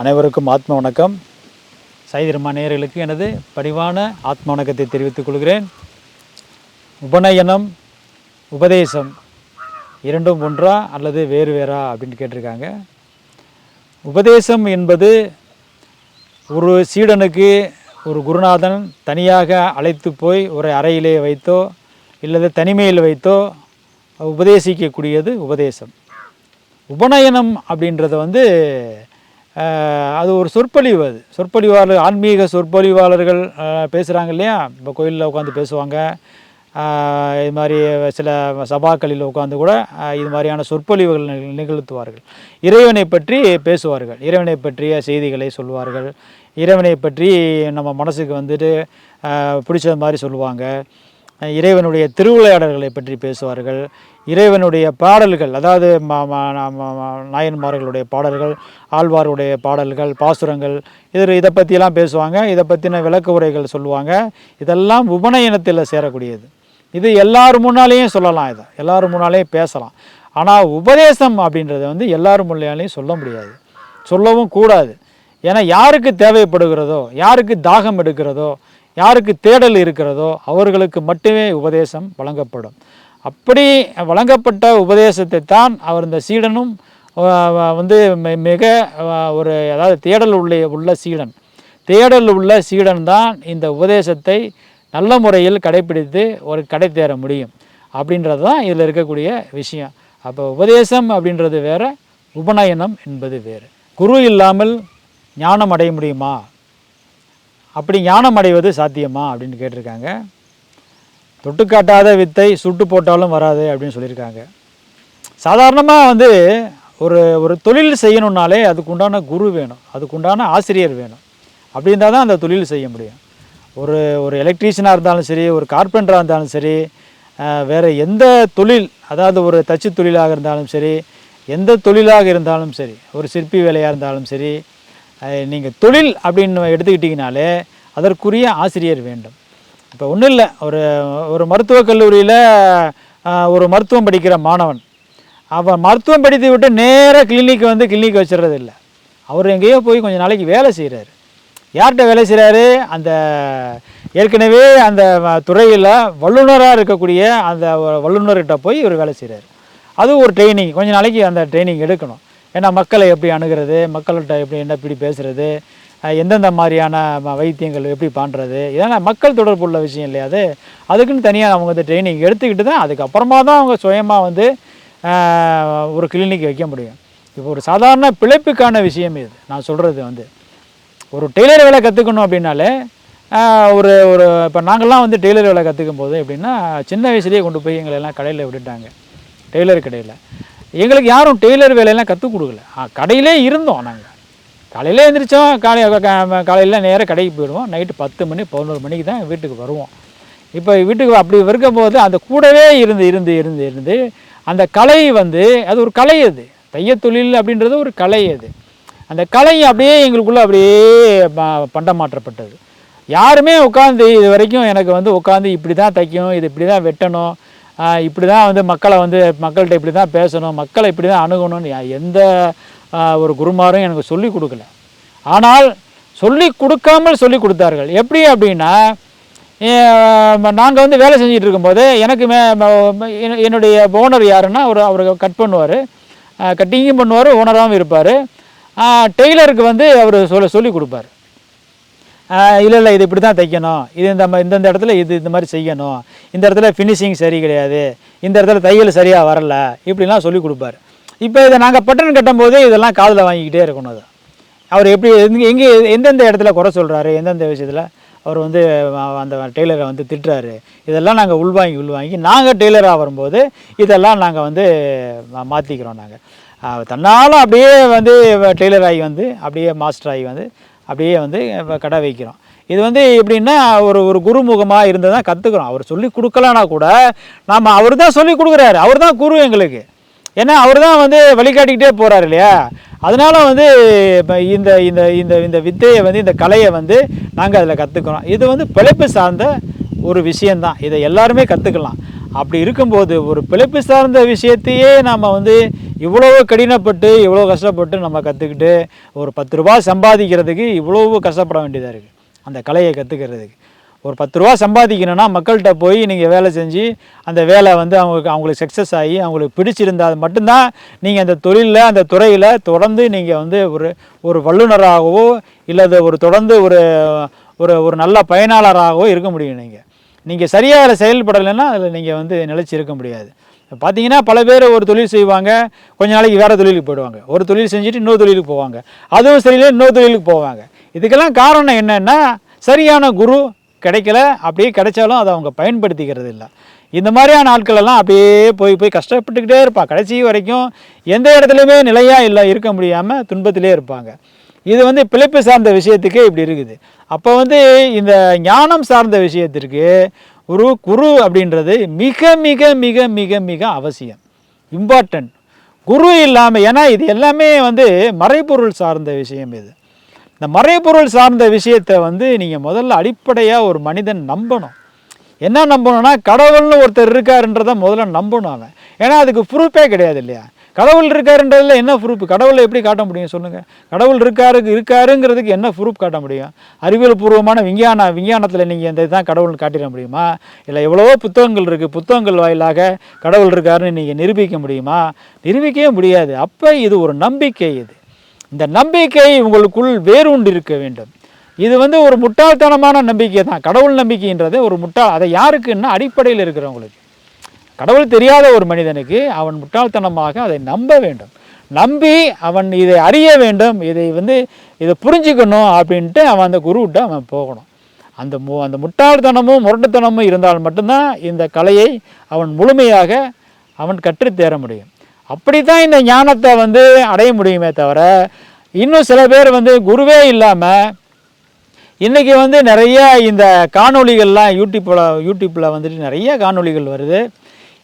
அனைவருக்கும் ஆத்ம வணக்கம். சைதிரமா நேயர்களுக்கு எனது பரிவான ஆத்ம வணக்கத்தை தெரிவித்துக் கொள்கிறேன். உபநயனம் உபதேசம் இரண்டும் ஒன்றா அல்லது வேறு வேறா அப்படின்னு கேட்டிருக்காங்க. உபதேசம் என்பது ஒரு சீடனுக்கு ஒரு குருநாதன் தனியாக அழைத்து போய் ஒரு அறையிலே வைத்தோ இல்லது தனிமையில் வைத்தோ உபதேசிக்கக்கூடியது உபதேசம். உபநயனம் அப்படின்றத வந்து அது ஒரு சொற்பொழிவு அது. சொற்பொழிவாளர் ஆன்மீக சொற்பொழிவாளர்கள் பேசுகிறாங்க இல்லையா? இப்போ கோயிலில் உட்காந்து பேசுவாங்க. இது மாதிரி சில சபாக்களில் உட்காந்து கூட இது மாதிரியான சொற்பொழிவுகள் நிகழ்த்துவார்கள். இறைவனை பற்றி பேசுவார்கள். இறைவனை பற்றிய செய்திகளை சொல்வார்கள். இறைவனை பற்றி நம்ம மனசுக்கு வந்துட்டு பிடிச்சது மாதிரி சொல்லுவாங்க. இறைவனுடைய திருவிளையாடல்களை பற்றி பேசுவார்கள். இறைவனுடைய பாடல்கள் அதாவது நாயன்மார்களுடைய பாடல்கள் ஆழ்வாருடைய பாடல்கள் பாசுரங்கள் இது இதை பற்றியெல்லாம் பேசுவாங்க. இதை பற்றின விளக்க உரைகள் சொல்லுவாங்க. இதெல்லாம் உபநயனத்தில் சேரக்கூடியது. இது எல்லார் முன்னாலேயும் சொல்லலாம் இதை. எல்லார் முன்னாலேயும் பேசலாம். ஆனால் உபதேசம் அப்படின்றத வந்து எல்லார் முன்னாலேயும் சொல்ல முடியாது. சொல்லவும் கூடாது. ஏன்னா யாருக்கு தேவைப்படுகிறதோ யாருக்கு தாகம் எடுக்கிறதோ யாருக்கு தேடல் இருக்கிறதோ அவர்களுக்கு மட்டுமே உபதேசம் வழங்கப்படும். அப்படி வழங்கப்பட்ட உபதேசத்தை தான் அவர் இந்த சீடனும் வந்து மிக ஒரு அதாவது தேடல் உள்ள உள்ள சீடன். தேடல் உள்ள சீடன் தான் இந்த உபதேசத்தை நல்ல முறையில் கடைப்பிடித்து ஒரு கடை தேர முடியும். அப்படின்றது தான் இதில் இருக்கக்கூடிய விஷயம். அப்போ உபதேசம் அப்படின்றது வேறு உபநயனம் என்பது வேறு. குரு இல்லாமல் ஞானம் அடைய முடியுமா? அப்படி ஞானம் அடைவது சாத்தியமா? அப்படின்னு கேட்டிருக்காங்க. தொட்டு காட்டாத வித்தை சுட்டு போட்டாலும் வராது அப்படின்னு சொல்லியிருக்காங்க. சாதாரணமாக வந்து ஒரு ஒரு தொழில் செய்யணுன்னாலே அதுக்குண்டான குரு வேணும். அதுக்குண்டான ஆசிரியர் வேணும். அப்படி இருந்தால் தான் அந்த தொழில் செய்ய முடியும். ஒரு ஒரு எலக்ட்ரீஷியனாக இருந்தாலும் சரி ஒரு கார்பெண்டராக இருந்தாலும் சரி வேறு எந்த தொழில் அதாவது ஒரு தச்சு தொழிலாக இருந்தாலும் சரி எந்த தொழிலாக இருந்தாலும் சரி ஒரு சிற்பி வேலையாக இருந்தாலும் சரி நீங்கள் தொழில் அப்படின்னு எடுத்துக்கிட்டிங்கனாலே அதற்குரிய ஆசிரியர் வேண்டும். இப்போ ஒன்றும் இல்லை. ஒரு ஒரு மருத்துவக் கல்லூரியில் ஒரு மருத்துவம் படிக்கிற மாணவன். அவன் மருத்துவம் படித்து விட்டு நேராக கிளினிக் வந்து கிளினிக் வச்சிடுறது இல்லை. அவர் எங்கேயோ போய் கொஞ்ச நாளைக்கு வேலை செய்கிறாரு யார்கிட்ட வேலை செய்கிறாரு அந்த ஏற்கனவே அந்த துறையில் வல்லுநராக இருக்கக்கூடிய அந்த வல்லுநர்கிட்ட போய் இவர் வேலை செய்கிறாரு அது ஒரு ட்ரைனிங் கொஞ்ச நாளைக்கு அந்த ட்ரைனிங் எடுக்கணும். ஏன்னா மக்களை எப்படி அணுகிறது? மக்கள்கிட்ட எப்படி என்ன இப்படி பேசுகிறது எந்தெந்த மாதிரியான ம- வைத்தியங்கள் எப்படி பண்ணுறது இதெல்லாம் மக்கள் தொடர்பு உள்ள விஷயம் இல்லையா அது? அதுக்குன்னு தனியாக அவங்க வந்து ட்ரைனிங் எடுத்துக்கிட்டு தான் அதுக்கப்புறமா தான் அவங்க சுயமாக வந்து ஒரு கிளினிக் வைக்க முடியும். இப்போ ஒரு சாதாரண பிழைப்புக்கான விஷயம் இது. நான் சொல்கிறது வந்து. ஒரு டெய்லர் வேலை கற்றுக்கணும் அப்படின்னாலே ஒரு ஒரு இப்போ நாங்கள்லாம் வந்து டெய்லர் வேலை கற்றுக்கும் போது எப்படின்னா சின்ன வயசுலேயே கொண்டு போய் எங்களை எல்லாம் கடையில் விட்டுட்டாங்க. டெய்லர் கடையில். எங்களுக்கு யாரும் டெய்லர் வேலையெல்லாம் கற்றுக் கொடுக்கல. கடையிலே இருந்தோம் நாங்கள் காலையில் எழுந்திரிச்சோம் காலை காலையில் நேராக கடைக்கு போயிடுவோம். நைட்டு பத்து மணி பதினோரு மணிக்கு தான் வீட்டுக்கு வருவோம். இப்போ வீட்டுக்கு அப்படி இருக்கும்போது அந்த கூடவே இருந்து இருந்து இருந்து இருந்து அந்த கலை வந்து அது ஒரு கலை அது. தையத் தொழில் அப்படின்றது ஒரு கலை அது. அந்த கலை அப்படியே எங்களுக்குள்ளே அப்படியே ப- பண்டமாற்றப்பட்டது யாருமே உட்காந்து இது வரைக்கும் எனக்கு வந்து உட்காந்து இப்படி தான் தைக்கணும் இது இப்படி தான் வெட்டணும் இப்படி தான் வந்து மக்களை வந்து மக்கள்கிட்ட இப்படி தான் பேசணும் மக்களை இப்படி தான் அணுகணும்னு எந்த ஒரு குருமாரும் எனக்கு சொல்லி கொடுக்கல. ஆனால் சொல்லி கொடுக்காமல் சொல்லி கொடுத்தார்கள். எப்படி அப்படின்னா நாங்கள் வந்து வேலை செஞ்சுட்டு இருக்கும்போது எனக்கு மே என்னுடைய ஓனர் யாருன்னா அவர் அவர் கட் பண்ணுவார். கட்டிங்கும் பண்ணுவார் ஓனராகவும் இருப்பார். டெய்லருக்கு வந்து அவர் சொல்ல சொல்லி கொடுப்பார். இல்லை இல்லை இது இப்படி தான் தைக்கணும். இது இந்த இந்தந்த இடத்துல இது இந்த மாதிரி செய்யணும். இந்த இடத்துல ஃபினிஷிங் சரி கிடையாது. இந்த இடத்துல தையல் சரியாக வரல. இப்படிலாம் சொல்லி கொடுப்பாரு. இப்போ இதை நாங்கள் பட்டன் கட்டும்போது இதெல்லாம் காதில் வாங்கிக்கிட்டே இருக்கணும் அது. அவர் எப்படி எங்கே எந்தெந்த இடத்துல குறை சொல்கிறாரு எந்தெந்த விஷயத்தில் அவர் வந்து அந்த டெய்லரை வந்து திட்டுறாரு இதெல்லாம் நாங்கள் உள்வாங்கி உள்வாங்கி நாங்கள் டெய்லராக வரும்போது இதெல்லாம் நாங்கள் வந்து மா- மாற்றிக்கிறோம் நாங்கள். தன்னால் அப்படியே வந்து டெய்லர் ஆகி வந்து அப்படியே மாஸ்டர் ஆகி வந்து அப்படியே வந்து கடை வைக்கிறோம். இது வந்து எப்படின்னா ஒரு ஒரு குருமுகமாக இருந்து தான் கற்றுக்குறோம் அவர் சொல்லி கொடுக்கலனா கூட நாம் அவர் தான் சொல்லி கொடுக்குறாரு. அவர் தான் குரு எங்களுக்கு. ஏன்னா அவர் தான் வந்து வழிகாட்டிக்கிட்டே போகிறார் இல்லையா? அதனால வந்து இந்த இந்த இந்த இந்த வித்தையை வந்து இந்த கலையை வந்து நாங்கள் அதில் கற்றுக்கிறோம் இது வந்து பிழைப்பு சார்ந்த ஒரு விஷயந்தான் இதை எல்லாருமே கற்றுக்கலாம் அப்படி இருக்கும்போது ஒரு பிழைப்பு சார்ந்த விஷயத்தையே நம்ம வந்து இவ்வளோ கடினப்பட்டு இவ்வளோ கஷ்டப்பட்டு நம்ம கற்றுக்கிட்டு ஒரு பத்து ரூபா சம்பாதிக்கிறதுக்கு இவ்வளோ கஷ்டப்பட வேண்டியதாக இருக்குது அந்த கலையை கற்றுக்கிறதுக்கு ஒரு பத்து ரூபா சம்பாதிக்கணும்னா மக்கள்கிட்ட போய் நீங்கள் வேலை செஞ்சு அந்த வேலை வந்து அவங்களுக்கு அவங்களுக்கு சக்ஸஸ் ஆகி அவங்களுக்கு பிடிச்சிருந்தால் மட்டும்தான் நீங்கள் அந்த தொழிலில் அந்த துறையில் தொடர்ந்து நீங்கள் வந்து ஒரு ஒரு வல்லுநராகவோ இல்லை ஒரு தொடர்ந்து ஒரு ஒரு ஒரு நல்ல பயனாளராகவோ இருக்க முடியும் நீங்கள் நீங்கள் சரியாக அதில் செயல்படலைன்னா அதில் நீங்கள் வந்து நிலச்சி இருக்க முடியாது. பார்த்தீங்கன்னா பல பேர் ஒரு தொழில் செய்வாங்க கொஞ்ச நாளைக்கு வேறு தொழிலுக்கு போயிடுவாங்க. ஒரு தொழில் செஞ்சுட்டு இன்னொரு தொழிலுக்கு போவாங்க. அதுவும் சரியில்லை இன்னொரு தொழிலுக்கு போவாங்க. இதுக்கெல்லாம் காரணம் என்னென்னா சரியான குரு கிடைக்கல அப்படியே கிடைச்சாலும் அதை அவங்க பயன்படுத்திக்கிறது இல்லை இந்த மாதிரியான ஆட்களெல்லாம் அப்படியே போய் போய் கஷ்டப்பட்டுக்கிட்டே இருப்பான் கடைசி வரைக்கும் எந்த இடத்துலையுமே நிலையாக இல்லை இருக்க முடியாமல் துன்பத்திலே இருப்பாங்க. இது வந்து பிழைப்பு சார்ந்த விஷயத்துக்கு இப்படி இருக்குது. அப்போ வந்து இந்த ஞானம் சார்ந்த விஷயத்திற்கு ஒரு குரு அப்படின்றது மிக மிக மிக மிக மிக அவசியம். இம்பார்ட்டன்ட் குரு இல்லாமல் ஏன்னா இது எல்லாமே வந்து மறைபொருள் சார்ந்த விஷயம் இது. இந்த மறைபொருள் சார்ந்த விஷயத்தை வந்து நீங்கள் முதல்ல அடிப்படையாக ஒரு மனிதன் நம்பணும். என்ன நம்பணும்னா கடவுள்னு ஒருத்தர் இருக்காருன்றதை முதல்ல நம்பணும் அவன். ஏன்னா அதுக்கு ப்ரூஃபே கிடையாது இல்லையா? கடவுள் இருக்காருன்றதில் என்ன ப்ரூஃப்? கடவுளை எப்படி காட்ட முடியும் சொல்லுங்கள் கடவுள் இருக்காரு இருக்காருங்கிறதுக்கு என்ன ப்ரூஃப் காட்ட முடியும்? அறிவியல் பூர்வமான விஞ்ஞான விஞ்ஞானத்தில் நீங்கள் இந்த இதுதான் கடவுள்னு காட்டிட முடியுமா? இல்லை எவ்வளவோ புத்தகங்கள் இருக்குது புத்தகங்கள் வாயிலாக கடவுள் இருக்காருன்னு நீங்கள் நிரூபிக்க முடியுமா? நிரூபிக்கவே முடியாது. அப்போ இது ஒரு நம்பிக்கை இது. இந்த நம்பிக்கை உங்களுக்குள் வேரூண்டு இருக்க வேண்டும். இது வந்து ஒரு முட்டாள்தனமான நம்பிக்கை தான். கடவுள் நம்பிக்கைன்றது ஒரு முட்டாள் அதை யாருக்குன்னா அடிப்படையில் இருக்கிறவங்களுக்கு. கடவுள் தெரியாத ஒரு மனிதனுக்கு அவன் முட்டாள்தனமாக அதை நம்ப வேண்டும். நம்பி அவன் இதை அறிய வேண்டும். இதை வந்து இதை புரிஞ்சுக்கணும் அப்படின்ட்டு அவன் அந்த குருவிட்ட அவன் போகணும். அந்த மு அந்த முட்டாள்தனமும் முரட்டுத்தனமும் இருந்தால் மட்டும்தான் இந்த கலையை அவன் முழுமையாக அவன் கற்றுத்தேர முடியும். அப்படி தான் இந்த ஞானத்தை வந்து அடைய முடியுமே தவிர இன்னும் சில பேர் வந்து குருவே இல்லாமல் இன்றைக்கி வந்து நிறைய இந்த காணொளிகள்லாம் யூடியூப்பில் யூடியூப்பில் வந்துட்டு நிறைய காணொளிகள் வருது.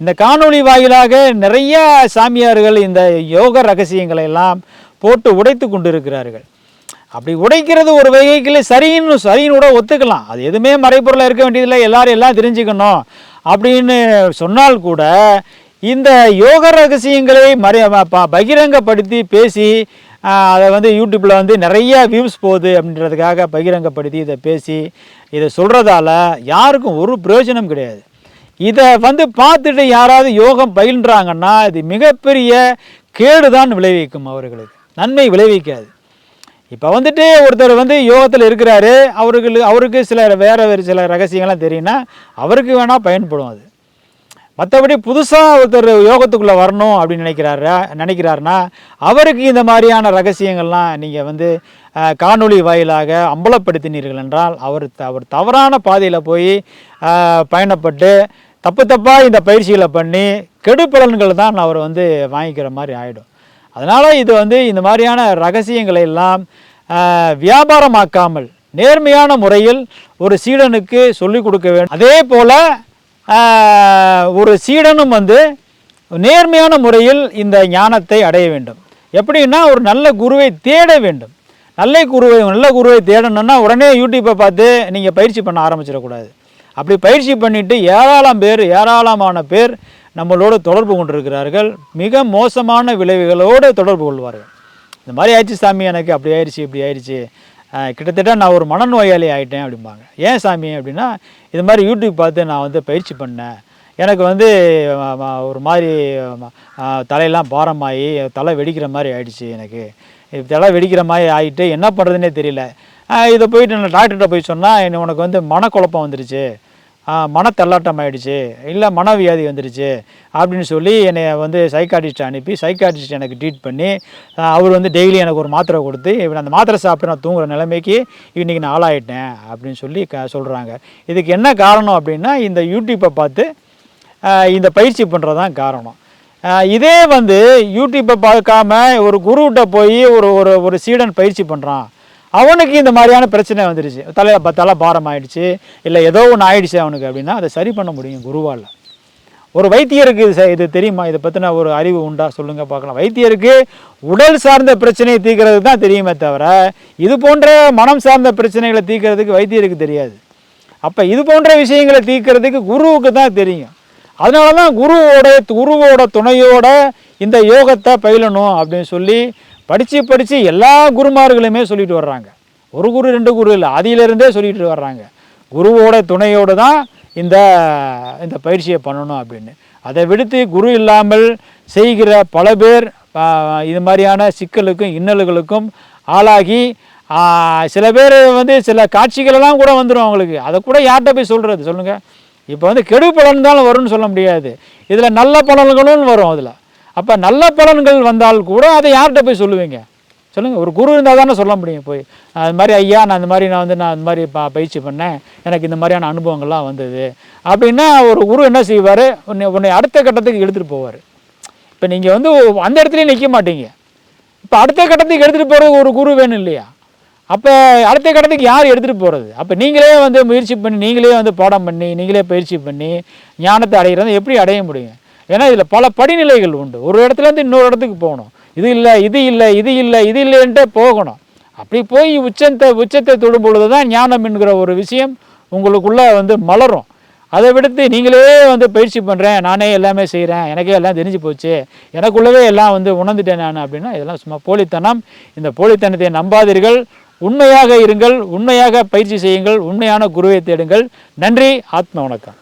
இந்த காணொளி வாயிலாக நிறைய சாமியார்கள் இந்த யோக ரகசியங்களை எல்லாம் போட்டு உடைத்து கொண்டு இருக்கிறார்கள் அப்படி உடைக்கிறது ஒரு வகைக்கு சரின்னு சரின்னு கூட ஒத்துக்கலாம். அது எதுவுமே மறைப்பொருளாக இருக்க வேண்டியதில்லை. எல்லாரும் எல்லாம் தெரிஞ்சுக்கணும் அப்படின்னு சொன்னால் கூட இந்த யோக ரகசியங்களை மறை பகிரங்கப்படுத்தி பேசி அதை வந்து யூடியூப்பில் வந்து நிறைய வியூஸ் போகுது அப்படின்றதுக்காக பகிரங்கப்படுத்தி இதை பேசி இதை சொல்கிறதால யாருக்கும் ஒரு பிரயோஜனம் கிடையாது. இதை வந்து பார்த்துட்டு யாராவது யோகம் பயின்றாங்கன்னா இது மிகப்பெரிய கேடுதான் விளைவிக்கும் அவர்களுக்கு. நன்மை விளைவிக்காது. இப்போ வந்துட்டு ஒருத்தர் வந்து யோகத்தில் இருக்கிறாரு அவருக்கு அவருக்கு சில வேறு வேறு சில ரகசியங்கள்லாம் தெரியும்னா அவருக்கு வேணால் பயன்படும் அது. மற்றபடி புதுசாக ஒருத்தர் யோகத்துக்குள்ளே வரணும் அப்படின்னு நினைக்கிறாரா நினைக்கிறாருன்னா அவருக்கு இந்த மாதிரியான ரகசியங்கள்லாம் நீங்கள் வந்து காணொளி வாயிலாக அம்பலப்படுத்தினீர்கள் என்றால் அவர் த- அவர் தவறான பாதையில் போய் பயணப்பட்டு தப்பு தப்பாக இந்த பயிற்சிகளை பண்ணி கெடு பலன்கள் தான் அவர் வந்து வாங்கிக்கிற மாதிரி ஆகிடும் அதனால் இது வந்து இந்த மாதிரியான ரகசியங்களை எல்லாம் வியாபாரமாக்காமல் நேர்மையான முறையில் ஒரு சீடனுக்கு சொல்லிக் கொடுக்க வேண்டும். அதே போல் ஒரு சீடனும் வந்து நேர்மையான முறையில் இந்த ஞானத்தை அடைய வேண்டும். எப்படின்னா ஒரு நல்ல குருவை தேட வேண்டும். நல்ல குருவை நல்ல குருவை தேடணும்னா உடனே யூடியூப்பை பார்த்து நீங்கள் பயிற்சி பண்ண ஆரம்பிச்சிடக்கூடாது. அப்படி பயிற்சி பண்ணிட்டு ஏராளம் பேர் ஏராளமான பேர் நம்மளோட தொடர்பு கொண்டிருக்கிறார்கள். மிக மோசமான விளைவுகளோடு தொடர்பு கொள்வார்கள். இந்த மாதிரி ஆயிடுச்சு சாமி எனக்கு அப்படி ஆயிடுச்சு இப்படி ஆயிடுச்சு. கிட்டத்தட்ட நான் ஒரு மனநோயாளி ஆகிட்டேன் அப்படிம்பாங்க. ஏன் சாமி அப்படின்னா இது மாதிரி யூடியூப் பார்த்து நான் வந்து பயிற்சி பண்ணேன். எனக்கு வந்து ஒரு மாதிரி தலையெல்லாம் பாரமாகி தலை வெடிக்கிற மாதிரி ஆயிடுச்சு எனக்கு. தலை வெடிக்கிற மாதிரி ஆகிட்டு என்ன பண்ணுறதுனே தெரியல. இதை போயிட்டு நான் டாக்டர்கிட்ட போய் சொன்னால் உனக்கு வந்து மனக்குழப்பம் வந்துருச்சு. மனத்தள்ளாட்டம் ஆயிடுச்சு இல்லை மனவியாதி வந்துடுச்சு அப்படின்னு சொல்லி என்னை வந்து சைக்காட்டிஸ்ட்டை அனுப்பி சைக்காட்டிஸ்ட் எனக்கு ட்ரீட் பண்ணி அவர் வந்து டெய்லி எனக்கு ஒரு மாத்திரை கொடுத்து இவன் அந்த மாத்திரை சாப்பிட்டு நான் தூங்குற நிலைமைக்கு இன்றைக்கி நான் ஆளாயிட்டேன் அப்படின்னு சொல்லி க சொல்கிறாங்க இதுக்கு என்ன காரணம் அப்படின்னா இந்த யூடியூப்பை பார்த்து இந்த பயிற்சி பண்ணுறது தான் காரணம் இதே வந்து யூடியூப்பை பார்க்காம ஒரு குருவிட்ட போய் ஒரு ஒரு ஒரு சீடன் பயிற்சி பண்ணுறான் அவனுக்கு இந்த மாதிரியான பிரச்சனை வந்துடுச்சு தலை ப- தலை பாரம் ஆயிடுச்சு இல்லை ஏதோ ஒன்று ஆயிடுச்சு அவனுக்கு அப்படின்னா அதை சரி பண்ண முடியும் குருவால். ஒரு வைத்தியருக்கு இது ச- இது தெரியுமா? இதை பற்றின ஒரு அறிவு உண்டா? சொல்லுங்கள் பார்க்கலாம். வைத்தியருக்கு உடல் சார்ந்த பிரச்சனையை தீர்க்கறதுக்கு தான் தெரியுமே தவிர இது போன்ற மனம் சார்ந்த பிரச்சனைகளை தீர்க்கிறதுக்கு வைத்தியருக்கு தெரியாது. அப்போ இது போன்ற விஷயங்களை தீர்க்கிறதுக்கு குருவுக்கு தான் தெரியும். அதனால தான் குருவோட குருவோட துணையோட இந்த யோகத்தை பயிலணும் அப்படின்னு சொல்லி படித்து படித்து எல்லா குருமார்களுமே சொல்லிட்டு வர்றாங்க. ஒரு குரு ரெண்டு குரு இல்லை ஆதியிலிருந்தே சொல்லிட்டு வர்றாங்க. குருவோட துணையோடு தான் இந்த இந்த பயிற்சியை பண்ணணும் அப்படின்னு. அதை விடுத்து குரு இல்லாமல் செய்கிற பல பேர் இது மாதிரியான சிக்கலுக்கும் இன்னல்களுக்கும் ஆளாகி சில பேர் வந்து சில காட்சிகளெல்லாம் கூட வந்துடும் அவங்களுக்கு. அதை கூட யார்கிட்ட போய் சொல்கிறது சொல்லுங்கள் இப்போ வந்து கெடு பலன் தான் வரும்னு சொல்ல முடியாது. இதில் நல்ல பலன்களும் வரும் அதில். அப்போ நல்ல பலன்கள் வந்தால் கூட அதை யார்கிட்ட போய் சொல்லுவீங்க? சொல்லுங்கள் ஒரு குரு இருந்தால் தானே சொல்ல முடியும் போய். அது மாதிரி ஐயா நான் இந்த மாதிரி நான் வந்து நான் இந்த மாதிரி ப பயிற்சி பண்ணேன். எனக்கு இந்த மாதிரியான அனுபவங்கள்லாம் வந்தது. அப்படின்னா ஒரு குரு என்ன செய்வார்? உன்னை உன்னை அடுத்த கட்டத்துக்கு எடுத்துகிட்டு போவார். இப்போ நீங்கள் வந்து அந்த இடத்துலையும் நிற்க மாட்டீங்க. இப்போ அடுத்த கட்டத்துக்கு எடுத்துகிட்டு போகிறது ஒரு குரு வேணும் இல்லையா? அப்போ அடுத்த கட்டத்துக்கு யார் எடுத்துகிட்டு போகிறது அப்போ நீங்களே வந்து முயற்சி பண்ணி நீங்களே வந்து பாடம் பண்ணி நீங்களே பயிற்சி பண்ணி ஞானத்தை அடைகிறது எப்படி அடைய முடியும்? ஏன்னா இதில் பல படிநிலைகள் உண்டு. ஒரு இடத்துலேருந்து இன்னொரு இடத்துக்கு போகணும். இது இல்லை இது இல்லை இது இல்லை இது இல்லைன்ட்டே போகணும். அப்படி போய் உச்சத்தை உச்சத்தை தொடும் பொழுது தான் ஞானம் என்கிற ஒரு விஷயம் உங்களுக்குள்ளே வந்து மலரும். அதை விடுத்து நீங்களே வந்து பயிற்சி பண்ணுறேன் நானே எல்லாமே செய்கிறேன் எனக்கே எல்லாம் தெரிஞ்சு போச்சு எனக்குள்ளவே எல்லாம் வந்து உணர்ந்துட்டேன் நான் அப்படின்னா இதெல்லாம் சும்மா போலித்தனம். இந்த போலித்தனத்தை நம்பாதீர்கள். உண்மையாக இருங்கள் உண்மையாக பயிற்சி செய்யுங்கள் உண்மையான குருவை தேடுங்கள். நன்றி ஆத்ம வணக்கம்.